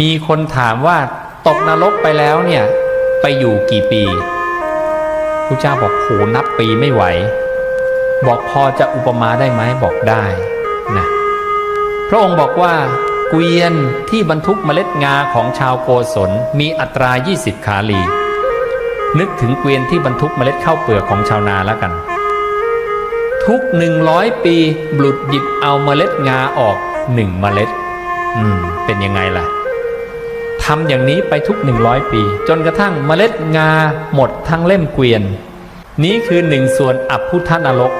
มีคนถามว่าตกนรกไปแล้วเนี่ย ไปอยู่กี่ปีพระเจ้าบอกโหนับปีไม่ไหว บอกพอจะอุปมาได้ไหมบอกได้นะพระองค์บอกว่าเกวียนที่บรรทุกเมล็ดงาของชาวโกศลมีอัตรา 20 ขาลี นึกถึงเกวียนที่บรรทุกเมล็ดข้าวเปลือกของชาวนาแล้วกัน ทุกหนึ่งร้อยปีบุตรหยิบเอาเมล็ดงาออกหนึ่งเมล็ด อืม เป็นยังไงล่ะ ทำอย่างนี้ไปทุกหนึ่งร้อยปี จนกระทั่งเมล็ดงาหมดทั้งเล่มเกวียน นี้คือหนึ่งส่วนอับพุทธนรก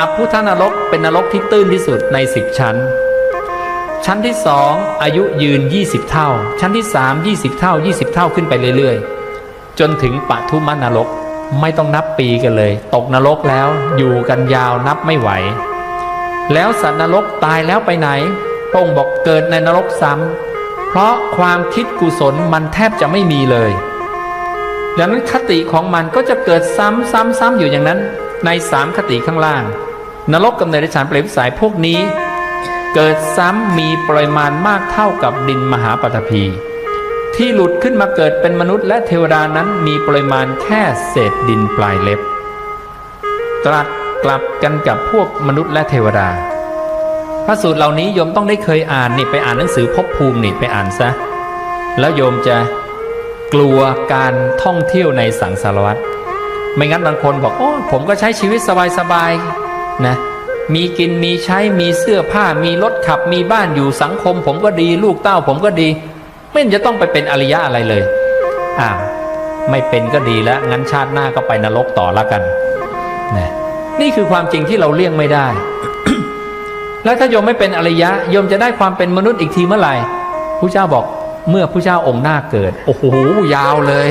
อับพุทธนรกเป็นนรกที่ตื้นที่สุดในสิบชั้น ชั้นที่สองอายุยืน 20 เท่า ชั้นที่สาม20 เท่า 20 เท่าขึ้นไปเรื่อยๆ จนถึงปทุมนรกไม่ต้องนับปีกันเลย ตกนรกแล้วอยู่กันยาวนับไม่ไหว แล้วสัตว์นรกตายแล้วไปไหนพระองค์บอกเกิดในนรกซ้ำ เพราะความคิดกุศลมันแทบจะไม่มีเลยดังนั้นคติของมันก็จะเกิดซ้ำซ้ำซ้ำอยู่อย่างนั้น ในสามคติข้างล่าง นรกกับเนรชานเปรตวิสัยพวกนี้ เกิดซ้ำมีปริมาณมากเท่ากับดินมหาปฐพี ที่หลุดขึ้นมาเกิดเป็นมนุษย์และเทวดานั้นมีปริมาณแค่เศษดินปลายเล็บ ตรัสกลับกันกับพวกมนุษย์และเทวดา พระสูตรเหล่านี้โยมต้องได้เคยอ่านนี่ไปอ่านหนังสือภพภูมินี่ไปอ่านซะ แล้วโยมจะกลัวการท่องเที่ยวในสังสารวัตรไม่งั้นบางคนบอกโอ้ผมก็ใช้ชีวิตสบายๆนะมีกินมีใช้มีเสื้อผ้ามีรถขับมีบ้านอยู่สังคม ผมก็ดีลูกเต้าผมก็ดี ไม่จะต้องไปเป็นอริยะอะไรเลยอ้าวไม่เป็นก็ดีแล้ว งั้นชาติหน้าก็ไปนรกต่อละกันนะนี่คือความจริงที่เราเลี่ยงไม่ได้ แล้วถ้าโยมไม่เป็นอริยะโยมจะได้ความเป็นมนุษย์อีกทีเมื่อไหร่ผู้เจ้าบอกเมื่อผู้เจ้าองค์หน้าเกิด โอ้โหยาวเลย